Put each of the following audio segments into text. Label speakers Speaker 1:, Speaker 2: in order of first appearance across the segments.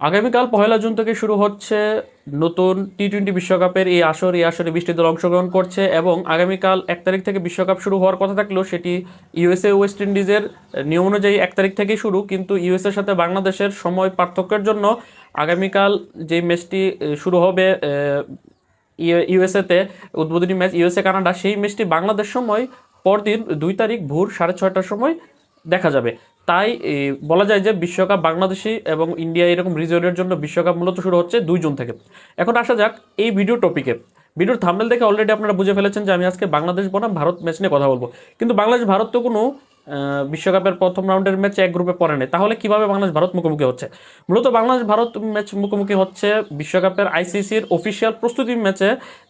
Speaker 1: আগামীকাল পহেলা জুন থেকে শুরু হচ্ছে নতুন টি টোয়েন্টি বিশ্বকাপের এই আসর, এই আসরে বৃষ্টি দল অংশগ্রহণ করছে এবং আগামীকাল এক তারিখ থেকে বিশ্বকাপ শুরু হওয়ার কথা থাকলেও সেটি ইউএসএ ওয়েস্ট ইন্ডিজের নিয়ম অনুযায়ী এক তারিখ থেকেই শুরু, কিন্তু ইউএসএর সাথে বাংলাদেশের সময় পার্থক্যের জন্য আগামীকাল যে ম্যাচটি শুরু হবে ইউএসএতে উদ্বোধনী ম্যাচ ইউএসএ কানাডা, সেই ম্যাচটি বাংলাদেশ সময় পরদিন দুই তারিখ ভোর সাড়ে ছয়টার সময় দেখা যাবে। তাই বলা যায় যে বিশ্বকাপ বাংলাদেশি এবং ইন্ডিয়া এরকম রিজনের জন্য বিশ্বকাপ মূলত শুরু হচ্ছে দুই জুন থেকে। এখন আসা যাক এই ভিডিও টপিকে। ভিডিওর থাম্বেল দেখে অলরেডি আপনারা বুঝে ফেলেছেন যে আমি আজকে বাংলাদেশ, বনাম, ভারত ম্যাচ নিয়ে কথা বলব। কিন্তু বাংলাদেশ, ভারত তো কোনো বিশ্বকাপের প্রথম রাউন্ডের ম্যাচে এক গ্রুপে পড়ে নেই। তাহলে কীভাবে বাংলাদেশ, ভারত মুখোমুখি হচ্ছে? মূলত বাংলাদেশ, ভারত ম্যাচ মুখোমুখি হচ্ছে বিশ্বকাপের আইসিসির অফিসিয়াল প্রস্তুতি ম্যাচে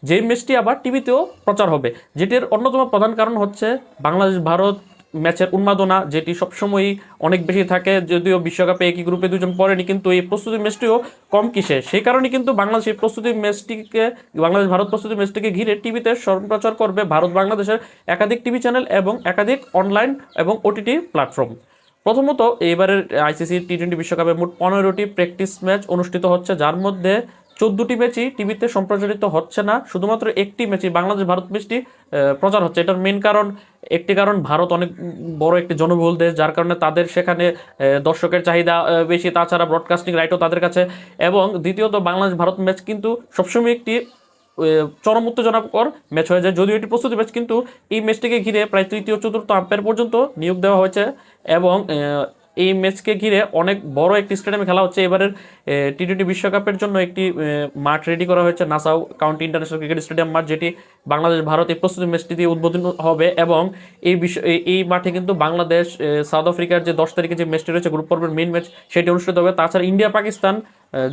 Speaker 1: যেই ম্যাচটি আবার টিভিতেও প্রচার হবে। যেটির অন্যতম প্রধান কারণ হচ্ছে বাংলাদেশ, ভারত ম্যাচের উন্মাদনা, যেটি সবসময়ই অনেক বেশি থাকে, যদিও বিশ্বকাপে একই গ্রুপে দুজন পড়েনি, কিন্তু এই প্রস্তুতি ম্যাচটিও কম কিসে। সেই কারণে কিন্তু বাংলাদেশ এই প্রস্তুতি ম্যাচটিকে, বাংলাদেশ ভারত প্রস্তুতি ম্যাচটিকে ঘিরে টিভিতে সম্প্রচার করবে ভারত বাংলাদেশের একাধিক টিভি চ্যানেল এবং একাধিক অনলাইন এবং ওটিটি প্ল্যাটফর্ম। প্রথমত এবারের আইসিসি টি টোয়েন্টি বিশ্বকাপে মোট পনেরোটি প্র্যাকটিস ম্যাচ অনুষ্ঠিত হচ্ছে, যার মধ্যে চোদ্দটি ম্যাচই টিভিতে সম্প্রচারিত হচ্ছে না। শুধুমাত্র একটি ম্যাচই বাংলাদেশ ভারত ম্যাচটি প্রচার হচ্ছে। এটার মেন কারণ, একটি কারণ ভারত অনেক বড় একটি জনবহুল দেশ, যার কারণে তাদের সেখানে দর্শকের চাহিদা বেশি, তাছাড়া ব্রডকাস্টিং রাইটও তাদের কাছে। এবং দ্বিতীয়ত, বাংলাদেশ ভারত ম্যাচ কিন্তু সবসময় একটি চরম উত্তেজনাকর ম্যাচ হয়ে যায়। যদিও এটি প্রস্তুতি ম্যাচ, কিন্তু এই ম্যাচটিকে ঘিরে প্রায় তৃতীয়, চতুর্থ আম্পায়ার পর্যন্ত নিয়োগ দেওয়া হয়েছে। এবং এই ম্যাচকে ঘিরে অনেক বড় একটি স্টেডিয়ামে খেলা হচ্ছে। এবারের টি টোয়েন্টি বিশ্বকাপের জন্য একটি মাঠ রেডি করা হয়েছে Nassau county international cricket stadium মাঠ, যেটি বাংলাদেশ, ভারত এই প্রস্তুতি ম্যাচটি দিয়ে উদ্বোধন হবে এবং এই বিশ্ব এই- মাঠে কিন্তু বাংলাদেশ সাউথ আফ্রিকার যে দশ তারিখে যে ম্যাচটি রয়েছে গ্রুপ পর্বের মেন ম্যাচ সেটি অনুষ্ঠিত হবে। তাছাড়া ইন্ডিয়া, পাকিস্তান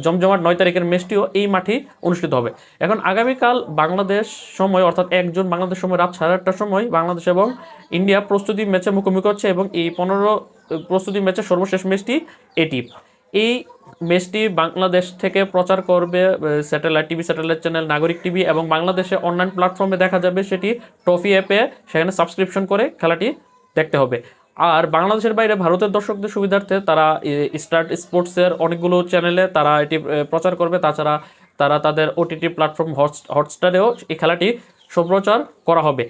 Speaker 1: জমজমাট নয় তারিখের ম্যাচটিও এই মাঠে অনুষ্ঠিত হবে। এখন আগামীকাল বাংলাদেশ সময়, অর্থাৎ একজন বাংলাদেশ সময়, রাত সাড়ে আটটার সময় বাংলাদেশ এবং ইন্ডিয়া প্রস্তুতি ম্যাচে মুখোমুখি হচ্ছে এবং এই পনেরো প্রস্তুতি ম্যাচের সর্বশেষ ম্যাচটি এটি। এই ম্যাচটি বাংলাদেশ থেকে প্রচার করবে satellite TV, satellite channel, Nagorik TV এবং বাংলাদেশে অনলাইন প্ল্যাটফর্মে দেখা যাবে সেটি ট্রফি অ্যাপে। সেখানে সাবস্ক্রিপশন করে খেলাটি দেখতে হবে। আর বাংলাদেশের বাইরে ভারতের দর্শকদের সুবিধার্থে তারা স্টার্ট স্পোর্টসের অনেকগুলো চ্যানেলে তারা এটি প্রচার করবে। তাছাড়া তারা তাদের ওটিটি প্ল্যাটফর্ম হটস্টারেও এই খেলাটি সম্প্রচার করা হবে।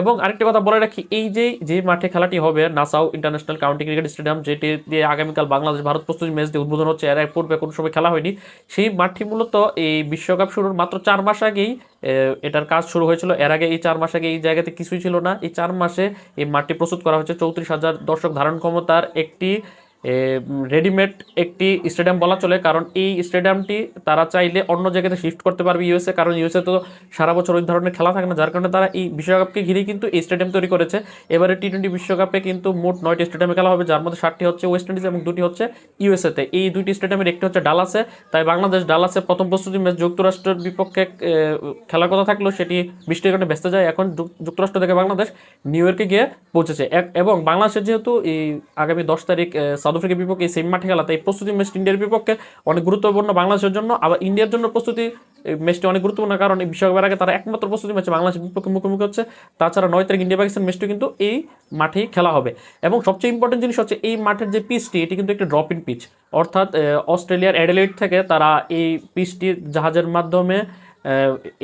Speaker 1: এবং আরেকটি কথা বলে রাখি, এই যে যে মাঠে খেলাটি হবে, Nassau international county cricket stadium, যেটি দিয়ে আগামীকাল বাংলাদেশ ভারত প্রস্তুতি ম্যাচ দিয়ে উদ্বোধন হচ্ছে, এর আগে পূর্বে কোনো সময় খেলা হয়নি। সেই মাঠটি মূলত এই বিশ্বকাপ শুরুর মাত্র চার মাস আগেই এটার কাজ শুরু হয়েছিল। এর আগে এই চার মাস আগে এই জায়গাতে কিছুই ছিল না। এই চার মাসে এই মাঠটি প্রস্তুত করা হয়েছে। চৌত্রিশ হাজার দর্শক ধারণ ক্ষমতার একটি রেডিমেড একটি স্টেডিয়াম বলা চলে, কারণ এই স্টেডিয়ামটি তারা চাইলে অন্য জায়গাতে শিফট করতে পারবে ইউএসএ কারণ ইউএসএ তো সারা বছর ওই ধরনের খেলা থাকে না, যার কারণে তারা এই বিশ্বকাপকে ঘিরেই কিন্তু এই স্টেডিয়াম তৈরি করেছে। এবারে টি টোয়েন্টি বিশ্বকাপে কিন্তু মোট নয়টি স্টেডিয়ামে খেলা হবে, যার মধ্যে ষাটটি হচ্ছে ওয়েস্ট ইন্ডিজ এবং দুটি হচ্ছে ইউএসএতে এই দুইটি স্টেডিয়ামের একটি হচ্ছে ডালাসে তাই বাংলাদেশ ডালাসে প্রথম প্রস্তুতি ম্যাচ যুক্তরাষ্ট্রের বিপক্ষে খেলার কথা থাকলেও সেটি বৃষ্টির কারণে ব্যস্ত যায়। এখন যুক- যুক্তরাষ্ট্র থেকে বাংলাদেশ নিউ ইয়র্কে গিয়ে পৌঁছেছে। এবং বাংলাদেশের যেহেতু এই আগামী দশ তারিখ সাউথ আফ্রিকার বিপক্ষে সেম মাঠে খেলা, তাই প্রস্তুতি ম্যাচ ইন্ডিয়ার বিপক্ষে অনেক গুরুত্বপূর্ণ বাংলাদেশের জন্য। আবার ইন্ডিয়ার জন্য প্রস্তুতি ম্যাচটি অনেক গুরুত্বপূর্ণ কারণ এই বিশ্বকাপের আগে তারা একমাত্র প্রস্তুতি ম্যাচে বাংলাদেশের বিপক্ষে মুখোমুখি হচ্ছে। তাছাড়া নয় তারিখ ইন্ডিয়া পাকিস্তান ম্যাচটি কিন্তু এই মাঠেই খেলা হবে। এবং সবচেয়ে ইম্পর্টেন্ট জিনিস হচ্ছে এই মাঠের যে পিচটি, এটি কিন্তু একটি ড্রপ ইন পিচ অর্থাৎ অস্ট্রেলিয়ার অ্যাডেলাইড থেকে তারা এই পিচটি জাহাজের মাধ্যমে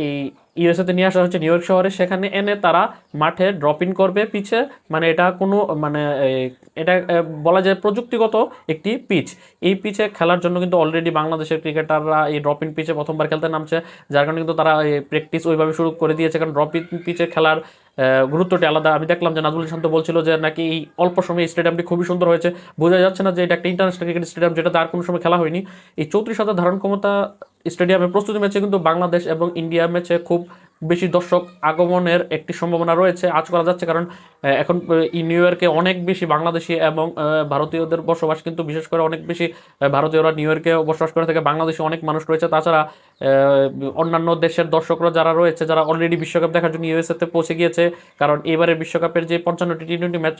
Speaker 1: এই ইউএসএতে নিয়ে আসা হচ্ছে নিউ ইয়র্ক শহরে। সেখানে এনে তারা মাঠে ড্রপ ইন করবে পিচে মানে এটা কোনো মানে এটা বলা যায় প্রযুক্তিগত একটি পিচ এই পিচে খেলার জন্য কিন্তু অলরেডি বাংলাদেশের ক্রিকেটাররা এই ড্রপ ইন পিচে প্রথমবার খেলতে নামছে। যার কারণে কিন্তু তারা প্র্যাকটিস ওইভাবে শুরু করে দিয়েছে। কারণ ড্রপ ইন পিচে খেলার গুরুত্বটি আলাদা। আমি দেখলাম যে নাজমুল শান্ত বলছিল যে নাকি এই অল্প সময়ে স্টেডিয়ামটি খুবই সুন্দর হয়েছে। বোঝা যাচ্ছে না যে এটা একটা ইন্টারন্যাশনাল ক্রিকেট স্টেডিয়াম যেটা আর কোনো সময় খেলা হয়নি। এই চৌত্রিশ হাজার ধারণ ক্ষমতা স্টেডিয়ামে প্রস্তুতি ম্যাচে কিন্তু বাংলাদেশ এবং ইন্ডিয়া ম্যাচে খুব বেশি দর্শক আগমনের একটি সম্ভাবনা রয়েছে। আজ করা যাচ্ছে কারণ এখন নিউ ইয়র্কে অনেক বেশি বাংলাদেশি এবং ভারতীয়দের বসবাস কিন্তু বিশেষ করে অনেক বেশি ভারতীয়রা নিউ ইয়র্কে বসবাস করে থাকে। বাংলাদেশে অনেক মানুষ রয়েছে। তাছাড়া অন্যান্য দেশের দর্শকরা যারা রয়েছে, যারা অলরেডি বিশ্বকাপ দেখার জন্য ইউএসএতে পৌঁছে গিয়েছে, কারণ এবারে বিশ্বকাপের যে পঞ্চান্নটি টি টোয়েন্টি ম্যাচ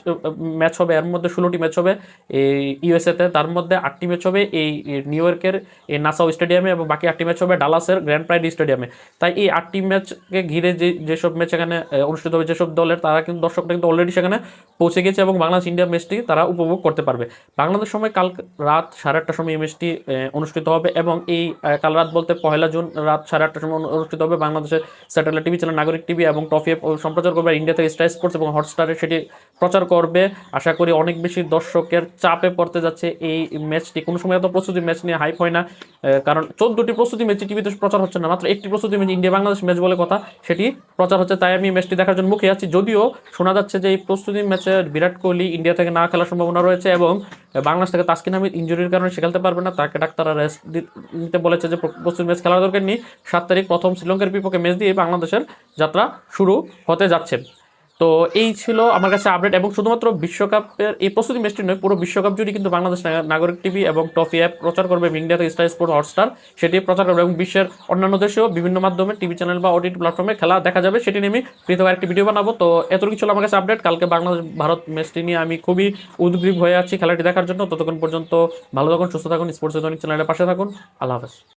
Speaker 1: ম্যাচ হবে, এর মধ্যে ষোলোটি ম্যাচ হবে। এই ইউএসএতে তার মধ্যে আটটি ম্যাচ হবে এই নিউ ইয়র্কের এই নাসাও স্টেডিয়ামে এবং বাকি আটটি ম্যাচ হবে ডালাসের গ্র্যান্ড প্রাইড স্টেডিয়ামে তাই এই আটটি ম্যাচকে ঘিরে যে, যেসব ম্যাচ এখানে অনুষ্ঠিত হবে, যেসব দলের, তারা কিন্তু দর্শকরা কিন্তু অলরেডি সেখানে পৌঁছে গেছে এবং বাংলাদেশ ইন্ডিয়া ম্যাচটি তারা উপভোগ করতে পারবে। বাংলাদেশ সময় কাল রাত সাড়ে আটটার সময় এই ম্যাচটি অনুষ্ঠিত হবে এবং এই কাল রাত বলতে পহেলা জুন রাত সাড়ে আটটার সময় অনুষ্ঠিত হবে বাংলাদেশের satellite TV channel Nagorik TV এবং টফি সম্প্রচার করবে ইন্ডিয়া থেকে স্টার স্পোর্টস এবং হটস্টারে সেটি প্রচার করবে। আশা করি অনেক বেশি দর্শকের চাপে পড়তে যাচ্ছে এই ম্যাচটি কোনো সময় এত প্রস্তুতি ম্যাচ নিয়ে হাইপ হয় না কারণ চোদ্দটি প্রস্তুতি ম্যাচ টিভিতে প্রচার হচ্ছে না, মাত্র একটি প্রস্তুতি ম্যাচ ইন্ডিয়া বাংলাদেশ ম্যাচ বলে কথা, সেটি প্রচার হচ্ছে, তাই আমি ম্যাচটি দেখার জন্য মুখে আছি। যদিও শোনা যাচ্ছে যে এই প্রস্তুতি ম্যাচে বিরাট কোহলি ইন্ডিয়া থেকে না খেলার সম্ভাবনা রয়েছে এবং বাংলাদেশ থেকে তাসকিন আহমেদ ইঞ্জুরির কারণে সে খেলতে পারবে না, তাকে ডাক্তাররা রেস্ট নিতে বলেছে যে প্রস্তুতি ম্যাচ খেলার দরকার নেই। সাত তারিখ প্রথম শ্রীলঙ্কার বিপক্ষে ম্যাচ দিয়ে বাংলাদেশের যাত্রা শুরু হতে যাচ্ছে। তো এই ছিল আমার কাছে আপডেট এবং শুধুমাত্র বিশ্বকাপের এই প্রস্তুতি ম্যাচটি নয়, পুরো বিশ্বকাপ জুড়ে কিন্তু বাংলাদেশ নাগরিক টিভি এবং টফি অ্যাপ প্রচার করবে এবং ইন্ডিয়া থেকে স্টার স্পোর্ট হটস্টার। সেটি প্রচার করবে এবং বিশ্বের অন্যান্য দেশেও বিভিন্ন মাধ্যমে টিভি চ্যানেল বা ওটিটি প্ল্যাটফর্মে খেলা দেখা যাবে, সেটি নিয়ে আমি পৃথক একটি ভিডিও বানাবো। তো এতটুকু ছিল আমার কাছে আপডেট কালকে বাংলাদেশ ভারত ম্যাচটি নিয়ে আমি খুবই উদ্গ্রীব হয়ে আছি খেলাটি দেখার জন্য। ততক্ষণ পর্যন্ত ভালো থাকুন, সুস্থ থাকুন স্পোর্টস চ্যানেলের পাশে থাকুন। আল্লাহ হাফেজ।